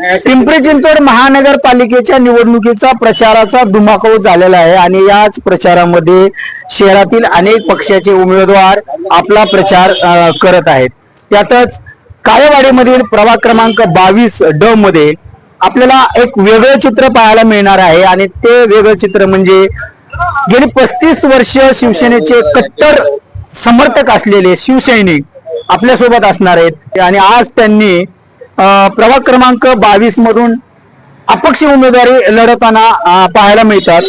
पिंपरी चिंचवड महानगरपालिकेच्या निवडणुकीचा प्रचाराचा धुमाकूळ झालेला आहे आणि याच प्रचारामध्ये शहरातील अनेक पक्षाचे उमेदवार आपला प्रचार करत आहेत. त्यातच काळेवाडीमधील प्रभाग क्रमांक बावीस ड मध्ये आपल्याला एक वेगळं चित्र पाहायला मिळणार आहे आणि ते वेगळं चित्र म्हणजे गेली पस्तीस वर्ष शिवसेनेचे कट्टर समर्थक असलेले शिवसैनिक आपल्यासोबत असणार आहेत आणि आज त्यांनी प्रभाग क्रमांक बावीस मधून अपक्ष उमेदवारी लढवताना पाहायला मिळतात.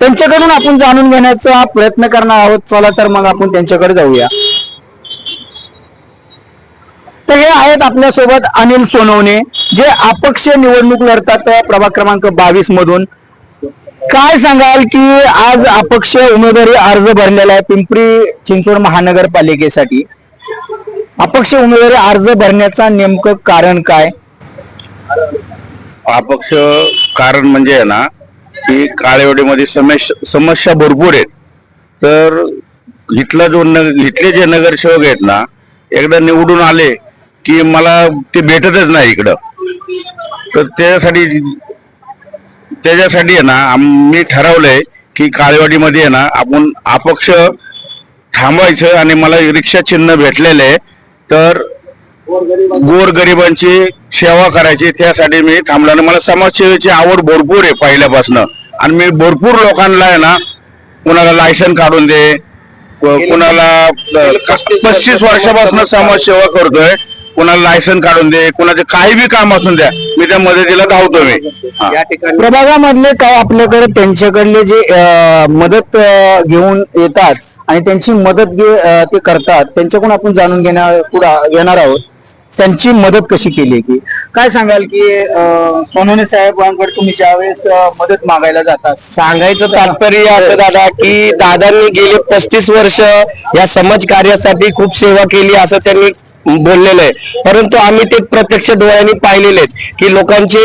त्यांच्याकडून आपण जाणून घेण्याचा प्रयत्न करणार आहोत. चला तर मग आपण त्यांच्याकडे जाऊया. तर हे आहेत आपल्यासोबत अनिल सोनवणे जे अपक्ष निवडणूक लढतात प्रभाग क्रमांक बावीस मधून. काय सांगाल की आज अपक्ष उमेदवारी अर्ज भरलेला आहे पिंपरी चिंचवड महानगरपालिकेसाठी? अपक्ष उमेदवारी अर्ज भरण्याचा नेमकं कारण काय? अपक्ष कारण म्हणजे आहे ना की काळेवाडीमध्ये समस्या समस्या भरपूर आहेत. तर इथला जो नगर इथले जे नगरसेवक आहेत ना एकदा निवडून आले की मला ते भेटतच नाही इकडं. तर त्याच्यासाठी त्याच्यासाठी आहे ना मी ठरवलंय की काळेवाडीमध्ये आहे ना आपण अपक्ष थांबायचं आणि मला रिक्षा चिन्ह भेटलेलं आहे तर गोरगरिबांची सेवा करायची त्यासाठी मी थांबलो आणि मला समाजसेवेची आवड भरपूर आहे पहिल्यापासून आणि मी भरपूर लोकांना आहे ना कुणाला लायसन काढून दे कुणाला पस्तीस वर्षापासून समाजसेवा करतोय कुणाला लायसन काढून दे कुणाचे काही बी काम असून द्या मी त्या मदतीला धावतो मी. प्रभागामधले काय आपल्याकडे त्यांच्याकडले जे अं, मदत अं, घेऊन येतात आणि त्यांची मदत घे ते करतात. त्यांच्याकडून आपण जाणून घेणार पुढं येणार आहोत. त्यांची मदत कशी केली की काय सांगाल की अं, साहेबांकडे तुम्ही ज्यावेळेस मदत मागायला जातात सांगायचं तात्पर्य असं दादा की दादांनी गेले पस्तीस वर्ष या समाज कार्यासाठी खूप सेवा केली असं त्यांनी बोललेलं आहे. परंतु आम्ही ते प्रत्यक्ष डोळ्यांनी पाहिलेले आहेत की लोकांचे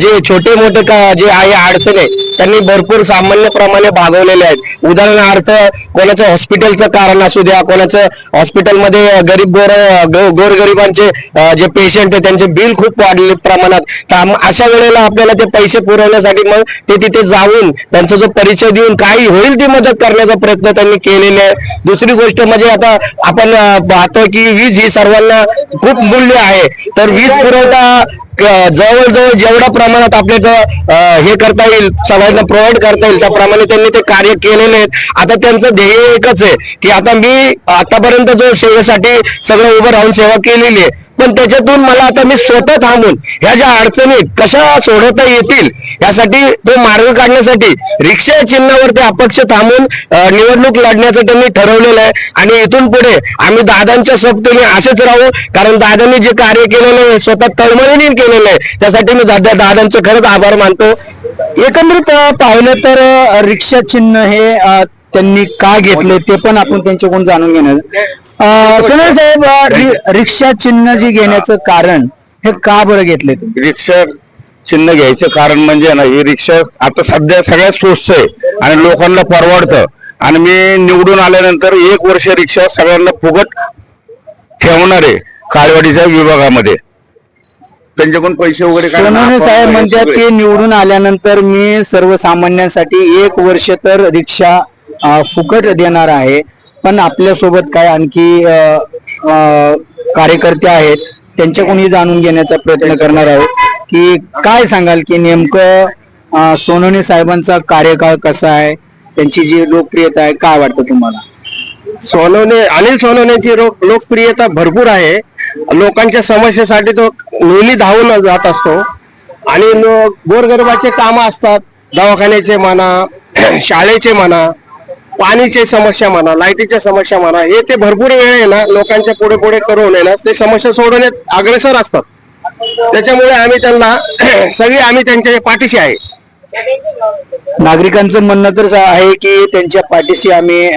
जे छोटे मोठे का जे आहे अडचण आहे त्यांनी भरपूर सामान्यप्रमाणे भागवलेले आहेत. उदाहरणार्थ कोणाचं हॉस्पिटलचं कारण असू द्या कोणाचं हॉस्पिटलमध्ये गरीब गोर गोरगरिबांचे जे पेशंट आहे त्यांचे बिल खूप वाढले प्रमाणात. तर अशा वेळेला आपल्याला ते पैसे पुरवण्यासाठी मग ते तिथे जाऊन त्यांचा जो परिचय देऊन काही होईल ती मदत करण्याचा प्रयत्न त्यांनी केलेला आहे दुसरी गोष्ट म्हणजे आता आपण पाहतोय पाहतो की वीज ही सर्वांना खूप मूल्य आहे. तर वीज पुरवठा जवळजवळ जेवढ्या प्रमाणात आपल्याला हे करता येईल सगळ्यांना प्रोव्हाइड करता येईल त्याप्रमाणे त्यांनी ते कार्य केलेले आहेत. आता त्यांचं ध्येय एकच आहे की आता मी आतापर्यंत जो सेवेसाठी सगळं उभं राहून सेवा केलेली आहे पण त्याच्यातून मला आता मी स्वतः थांबून ह्या ज्या अडचणीत कशा सोडवता येतील यासाठी तो मार्ग काढण्यासाठी रिक्षा चिन्हावरती अपक्ष थांबून निवडणूक लढण्याचं त्यांनी ठरवलेलं आहे. आणि इथून पुढे आम्ही दादांच्या सोबतीने असेच राहू कारण दादांनी जे कार्य केलेलं आहे स्वतः तळमळीने केलेलं आहे त्यासाठी मी दादा दादांचे खरंच आभार मानतो. एकंदरीत पाहिलं तर रिक्षा चिन्ह हे त्यांनी का घेतले ते पण आपण त्यांच्याकडून जाणून घेणार. सोनवणे साहेब रि- रिक्षा चिन्ह जे घेण्याचं कारण हे का बरं घेतले तुम्ही रिक्षा चिन्ह घ्यायचं कारण म्हणजे ना ही रिक्षा आता सध्या सगळ्यात स्वस्त आहे आणि लोकांना परवडतं. आणि मी निवडून आल्यानंतर एक वर्ष रिक्षा सगळ्यांना फुकट ठेवणार आहे काळवाडीच्या विभागामध्ये. त्यांच्याकडून पैसे वगैरे काय सोनवणे साहेब म्हणतात. की निवडून आल्यानंतर मी सर्वसामान्यांसाठी एक वर्ष तर रिक्षा अं, फुकट देणार आहे. पण आपल्यासोबत काय आणखी कार्यकर्ते आहेत त्यांच्याकडूनही जाणून घेण्याचा प्रयत्न करणार आहोत. की काय सांगाल की नेमकं सोनवणे साहेबांचा कार्यकाळ कसा आहे? त्यांची जी लोकप्रियता आहे काय वाटतं तुम्हाला? सोनवणे अनिल सोनवणेची लोकप्रियता भरपूर आहे. लोकांच्या समस्येसाठी तो नेहमी धावून जात असतो. आणि लो- गोरगरिबाचे कामं असतात. दवाखान्याचे म्हणा शाळेचे म्हणा पाणीचे समस्या म्हणा लाईटीच्या समस्या म्हणा हे ते भरपूर वेळ आहे ना लोकांच्या पुढे पुढे करून आहे ना ते समस्या सोडवण्यात अग्रेसर असतात. त्याच्यामुळे आम्ही त्यांना सगळी आम्ही त्यांच्या पाठीशी आहे. नागरिकांचं म्हणणं तर आहे की त्यांच्या पाठीशी आम्ही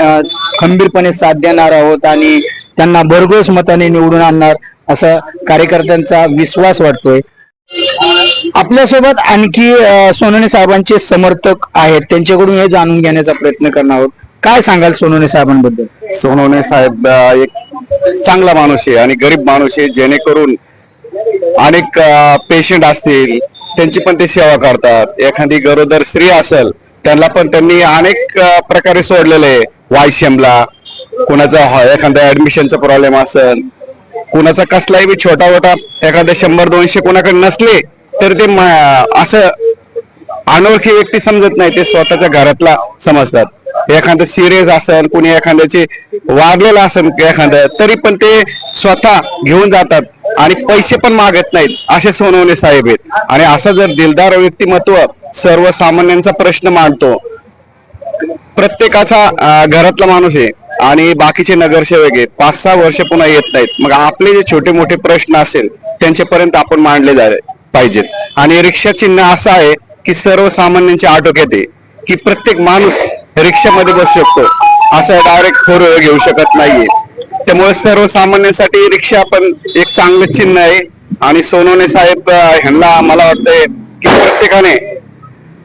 खंबीरपणे साथ देणार आहोत आणि त्यांना भरघोस मताने निवडून आणणार असा कार्यकर्त्यांचा विश्वास वाटतोय. आपल्यासोबत आणखी अं, साहेबांचे समर्थक आहेत. त्यांच्याकडून हे जाणून घेण्याचा प्रयत्न करणार आहोत. काय सांगाल सोनवणे साहेबांबद्दल? सोनवणे साहेब एक चांगला माणूस आहे आणि गरीब माणूस आहे जेणेकरून अनेक पेशंट असतील त्यांची पण ते सेवा करतात. एखादी गरोदर स्त्री असेल त्यांना पण त्यांनी अनेक अ, प्रकारे सोडलेले आहे. वायसीएमला कुणाचा ह- एखादा ऍडमिशनचा प्रॉब्लेम असेल कुणाचा कसलाही बी छोटा मोठा एखादा शंभर दोनशे कुणाकडे नसले तर ते म- असं अनोळखी व्यक्ती समजत नाही ते स्वतःच्या घरातला समजतात. एखादं सिरियस असेल कुणी एखाद्याचे वारलेलं असेल एखादं तरी पण ते स्वतः घेऊन जातात आणि पैसे पण मागत नाहीत असे सोनवणे साहेब आहेत. आणि असं जर दिलदार व्यक्तिमत्व सर्वसामान्यांचा प्रश्न मांडतो प्रत्येकाचा घरातला माणूस आहे आणि बाकीचे नगरसेवक आहेत पाच सहा वर्ष पुन्हा येत नाहीत. मग आपले जे छोटे मोठे प्रश्न असेल त्यांच्यापर्यंत आपण मांडले जाय पाहिजेत. आणि रिक्षा चिन्ह असं आहे की सर्वसामान्यांच्या आटोक्यात आहे की प्रत्येक माणूस रिक्षामध्ये बसू शकतो. असं डायरेक्ट फोर घेऊ शकत नाहीये. त्यामुळे सर्वसामान्यांसाठी रिक्षा पण एक चांगलं चिन्ह आहे. आणि सोनवणे साहेब ह्यांना मला वाटतंय की प्रत्येकाने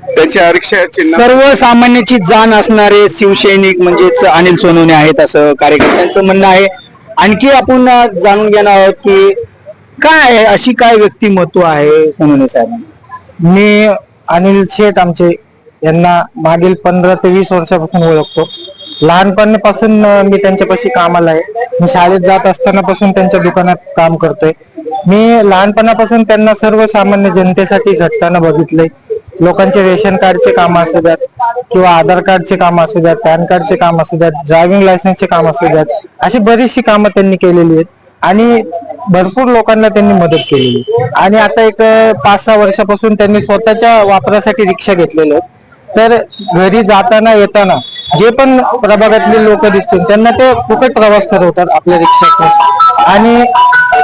त्यांच्या रिक्षा चिन्ह सर्वसामान्याची जाण असणारे शिवसैनिक म्हणजेच अनिल सोनवणे आहेत असं कार्यकर्त्यांचं म्हणणं आहे. आणखी आपण जाणून घेणार आहोत की काय आहे अशी काय व्यक्तिमत्व आहे सोनवणे साहेबांना? मी अनिल शेठ आमचे यांना मागील पंधरा ते वीस वर्षापासून ओळखतो. लहानपणापासून मी त्यांच्यापाशी कामाला आहे. मी शाळेत जात असतानापासून त्यांच्या दुकानात काम करतोय. मी लहानपणापासून त्यांना सर्वसामान्य जनतेसाठी झटताना बघितले लोकांचे रेशन कार्डचे काम असू द्यात किंवा आधार कार्डचे काम असू द्यात पॅन कार्डचे काम असू द्यात ड्रायव्हिंग लायसन्सचे काम असू द्यात अशी बरीचशी कामं त्यांनी केलेली आहेत आणि भरपूर लोकांना त्यांनी मदत केलेली आणि आता एक पाच सहा वर्षापासून त्यांनी स्वतःच्या वापरासाठी रिक्षा घेतलेले आहेत. तर घरी जाताना येताना जे पण प्रभागातले लोक दिसतील त्यांना ते फुकट प्रवास करवतात आपल्या रिक्षातून. आणि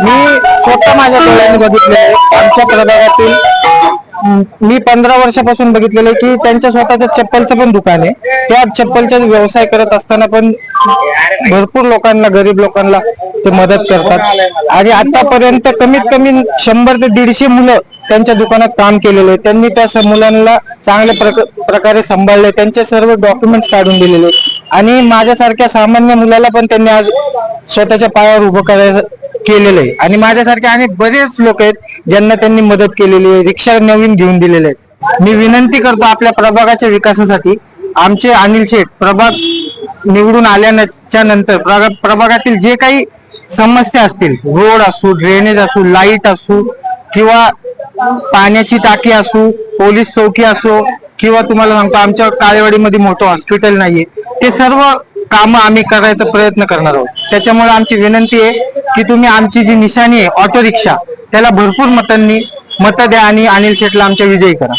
मी स्वतः माझ्या डोळ्याने बघितले आमच्या प्रभागातील मी पंधरा वर्षापासून बघितलेलं आहे की त्यांच्या स्वतःच्या चप्पलचं पण दुकान आहे. त्या चप्पलचा व्यवसाय करत असताना पण भरपूर लोकांना गरीब लोकांना ते मदत करतात. आणि आतापर्यंत कमीत कमी शंभर ते दीडशे मुलं त्यांच्या दुकानात काम केलेले आहे. त्यांनी त्या मुलांना चांगल्या प्रकारे सांभाळले. त्यांचे सर्व डॉक्युमेंट्स काढून दिलेले आणि माझ्यासारख्या सामान्य मुलाला पण त्यांनी आज स्वतःच्या पायावर उभं करायचं केलेलं आहे आणि माझ्यासारखे अनेक बरेच लोक आहेत ज्यांना त्यांनी मदत केलेली आहे रिक्षा नवीन घेऊन दिलेले आहेत. मी विनंती करतो आपल्या प्रभागाच्या विकासासाठी. आमचे अनिल शेठ प्रभाग निवडून आल्याच्यानंतर प्रभागातील जे काही समस्या असतील रोड असू ड्रेनेज असू लाइट असू किंवा पाण्याची टाकी असू पोलीस चौकी असो किंवा तुम्हाला सांगतो आमच्या काळेवाडीमध्ये मोठं हॉस्पिटल नाहीये. ते सर्व कामं आम्ही करायचा प्रयत्न करणार आहोत. त्याच्यामुळे आमची विनंती आहे की तुम्ही आमची जी निशाणी आहे ऑटो रिक्षा त्याला भरपूर मतांनी मतं द्या आणि अनिल शेठला आमच्या विजयी करा.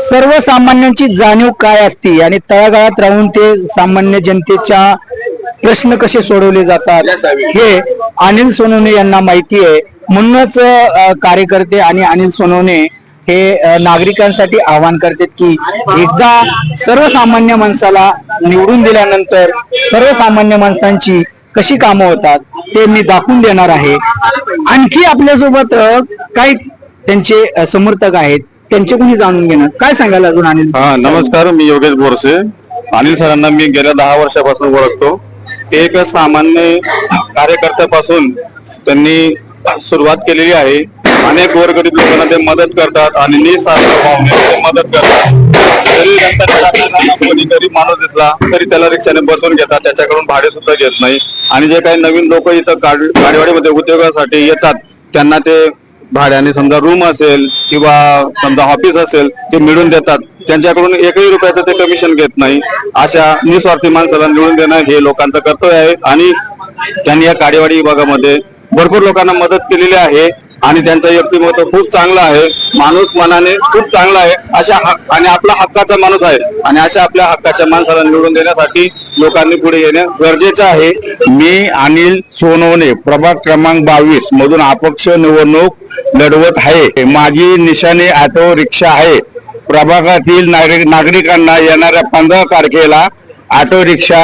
सर्वसामान्यांची जाणीव काय असते आणि तळागाळात राहून ते सामान्य जनतेच्या प्रश्न कसे सोडवले जातात हे अनिल सोनवणे यांना माहिती आहे. म्हणूनच कार्यकर्ते आणि अनिल सोनवणे हे नागरिकांसाठी आवाहन करतात की एकदा सर्वसामान्य माणसाला निवडून दिल्यानंतर सर्वसामान्य माणसांची कशी कामं होतात ते मी दाखवून देणार आहे. आणखी आपल्यासोबत काही त्यांचे समर्थक आहेत त्यांचे कोणी जाणून घेणार? काय सांगायला अजून अनिल हा नमस्कार मी योगेश बोरसे. अनिल सरांना मी गेल्या दहा वर्षापासून ओळखतो. एक सामान्य कार्यकर्त्यापासून त्यांनी सुरुवात केलेली आहे. अनेक गोरगरीब लोकांना ते मदत करतात आणि निस्वार्थ भावने ते मदत करतात. जरी रस्त्याने कोणी गरीब माणूस दिसला तरी त्याला रिक्षाने बसवून घेतात त्याच्याकडून भाडे सुद्धा घेत नाही. आणि जे काही नवीन लोक इथं गाडीवाडीमध्ये उद्योगासाठी येतात त्यांना ते भाड्याने समजा रूम असेल किंवा समजा ऑफिस असेल ते मिळून देतात. त्यांच्याकडून एकही रुपयाचं ते कमिशन घेत नाही. अशा निस्वार्थी माणसाला निवडून देणं हे लोकांचं कर्तव्य आहे. आणि त्यांनी या काडेवाडी विभागामध्ये भरपूर लोकांना मदत केलेली आहे. आणि त्यांचं व्यक्तिमत्व खूप चांगलं आहे. माणूस मनाने खूप चांगला आहे. अशा आणि आपला हक्काचा माणूस आहे. आणि अशा आपल्या हक्काच्या माणसाला निवडून देण्यासाठी लोकांनी पुढे येणं गरजेचं आहे. मी अनिल सोनवणे प्रभाग क्रमांक बावीस मधून अपक्ष निवडणूक लढवत आहे. माझी निशाणी ऑटो रिक्षा आहे. प्रभागातील नागरिक नागरिकांना येणाऱ्या पंधरा तारखेला ऑटो रिक्षा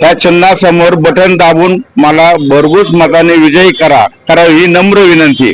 ह्या चिन्हासमोर बटन दाबून मला भरघोस मताने विजयी करा. करा ही नम्र विनंती.